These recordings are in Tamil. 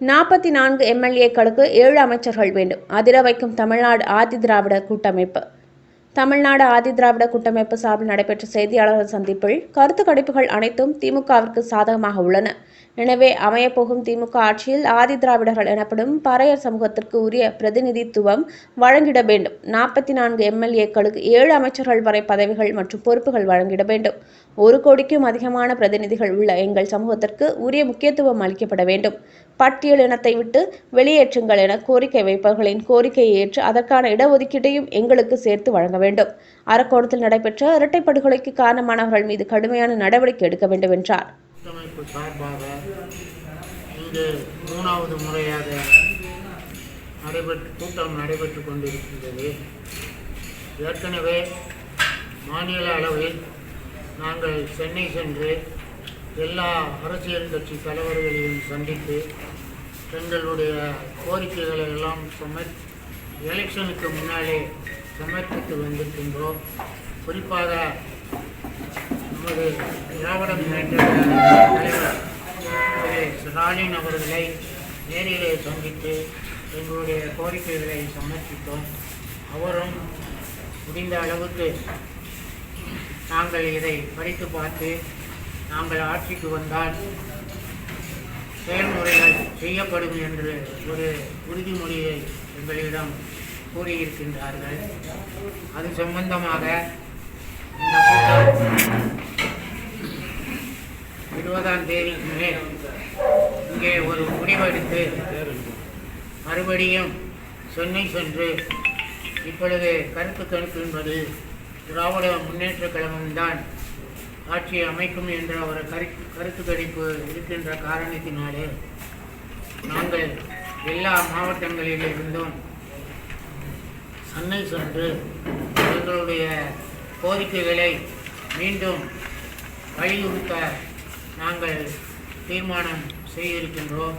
நாற்பத்தி நான்கு எம்எல்ஏக்களுக்கு ஏழு அமைச்சர்கள் வேண்டும். அதிர வைக்கும் தமிழ்நாடு ஆதி திராவிட கூட்டமைப்பு. தமிழ்நாடு ஆதி திராவிட கூட்டமைப்பு சார்பில் நடைபெற்ற செய்தியாளர்கள் சந்திப்பில் கருத்து கணிப்புகள் அனைத்தும் திமுகவிற்கு சாதகமாக உள்ளன. எனவே அமையப்போகும் திமுக ஆட்சியில் ஆதி திராவிடர்கள் எனப்படும் பறையர் சமூகத்திற்கு உரிய பிரதிநிதித்துவம் வழங்கிட வேண்டும். நாற்பத்தி நான்கு எம்எல்ஏக்களுக்கு ஏழு அமைச்சர்கள் வரை பதவிகள் மற்றும் பொறுப்புகள் வழங்கிட வேண்டும். ஒரு கோடிக்கும் அதிகமான பிரதிநிதிகள் உள்ள எங்கள் சமூகத்திற்கு உரிய முக்கியத்துவம் அளிக்கப்பட வேண்டும். பட்டியல் இனத்தை விட்டு வெளியேற்றுங்கள் என கோரிக்கை வைப்பவர்களின் கோரிக்கையை ஏற்று அதற்கான இடஒதுக்கீட்டையும் எங்களுக்கு சேர்த்து வழங்க வேண்டும். அரக்கோணத்தில் நடைபெற்ற இரட்டை படுகொலைக்கு காரணமானவர்கள் மீது கடுமையான நடவடிக்கை எடுக்க வேண்டும் என்றார். சார்பாக இங்கு மூணாவது முறையாக நடைபெற்று கூட்டம் நடைபெற்று கொண்டிருக்கின்றது. ஏற்கனவே மாநில அளவில் நாங்கள் சென்னை சென்று எல்லா அரசியல் கட்சி தலைவர்களையும் சந்தித்து எங்களுடைய கோரிக்கைகளை எல்லாம் சமர் எலெக்ஷனுக்கு முன்னாலே சமர்ப்பித்து வந்திருக்கின்றோம். குறிப்பாக நமது திராவிட முன்னேற்ற தலைவர் ஸ்டாலின் அவர்களை நேரிலே சந்தித்து எங்களுடைய கோரிக்கைகளை சமர்ப்பித்தோம். அவரும் முடிந்த அளவுக்கு நாங்கள் இதை படித்து பார்த்து நாங்கள் ஆட்சிக்கு வந்தால் செயல்முறைகள் செய்யப்படும் என்று ஒரு உறுதிமொழியை எங்களிடம் கூறியிருக்கின்றார்கள். அது சம்பந்தமாக இந்த இருபதாம் தேதி மே இங்கே ஒரு முடிவெடுத்து மறுபடியும் சென்னை சென்று இப்பொழுது கருத்து கணிப்பின்படி திராவிட முன்னேற்ற கழகம்தான் ஆட்சியை அமைக்கும் என்ற ஒரு கரு கருத்து கணிப்பு இருக்கின்ற காரணத்தினாலே நாங்கள் எல்லா மாவட்டங்களிலிருந்தும் சென்னை சென்று எங்களுடைய கோரிக்கைகளை மீண்டும் வலியுறுத்த நாங்கள் தீர்மானம் செய்திருக்கின்றோம்.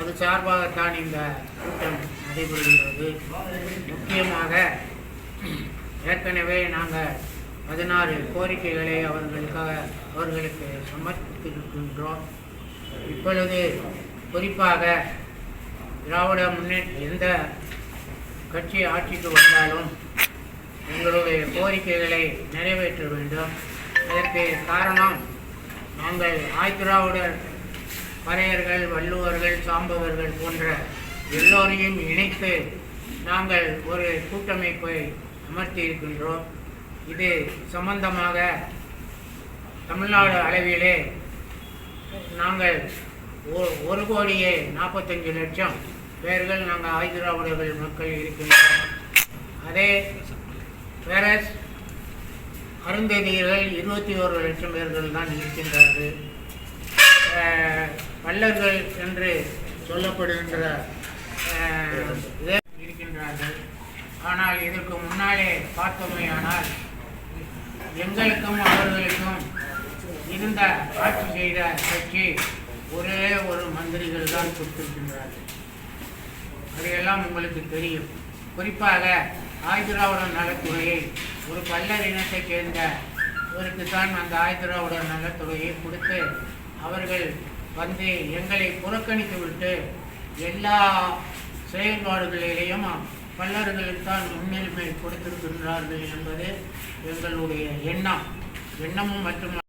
அது சார்பாகத்தான் இந்த கூட்டம் நடைபெறுகின்றது. முக்கியமாக ஏற்கனவே நாங்கள் பதினாறு கோரிக்கைகளை அவர்களுக்காக அவர்களுக்கு சமர்ப்பித்திருக்கின்றோம். இப்பொழுது குறிப்பாக திராவிட முன்னேற்ற எந்த கட்சி ஆட்சிக்கு வந்தாலும் எங்களுடைய கோரிக்கைகளை நிறைவேற்ற வேண்டும். அதற்கு காரணம் நாங்கள் ஆய்திராவிடர் பறையர்கள் வள்ளுவர்கள் சாம்பவர்கள் போன்ற எல்லோரையும் இணைத்து நாங்கள் ஒரு கூட்டமைப்பை அமர்த்தி இருக்கின்றோம் இது சம்பந்தமாக தமிழ்நாடு அளவிலே நாங்கள் ஒ- ஒரு கோடியே நாற்பத்தஞ்சு லட்சம் பேர்கள் நாங்கள் ஆய்திராவுடர்கள் மக்கள் இருக்கின்றோம். அதே வேற அருந்ததியர்கள் இருபத்தி ஒரு லட்சம் பேர்கள் தான் இருக்கின்றார்கள். பல்லர்கள் என்று சொல்லப்படுகின்ற அஹ், இதே இருக்கின்றார்கள். ஆனால் இதற்கு முன்னாலே பார்த்தோமேயானால் எங்களுக்கும் அவர்களுக்கும் இருந்த ஆட்சி செய்த கட்சி ஒரே ஒரு மந்திரிகள் தான் கொடுத்திருக்கின்றார்கள். அதையெல்லாம் உங்களுக்கு தெரியும். குறிப்பாக ஆயுதிராவுடன் நலத்துறையை ஒரு பல்லர் இனத்தைச் சேர்ந்த இவருக்கு தான் அந்த ஆயுதிராவுடன் நலத்துறையை கொடுத்து அவர்கள் வந்து எங்களை புறக்கணித்து விட்டு எல்லா செயல்பாடுகளிலேயும் பல்லர்களுக்கு தான் முன்னுரிமை கொடுத்திருக்கின்றார்கள் என்பது எங்களுடைய எண்ணம். எண்ணமும் மட்டும்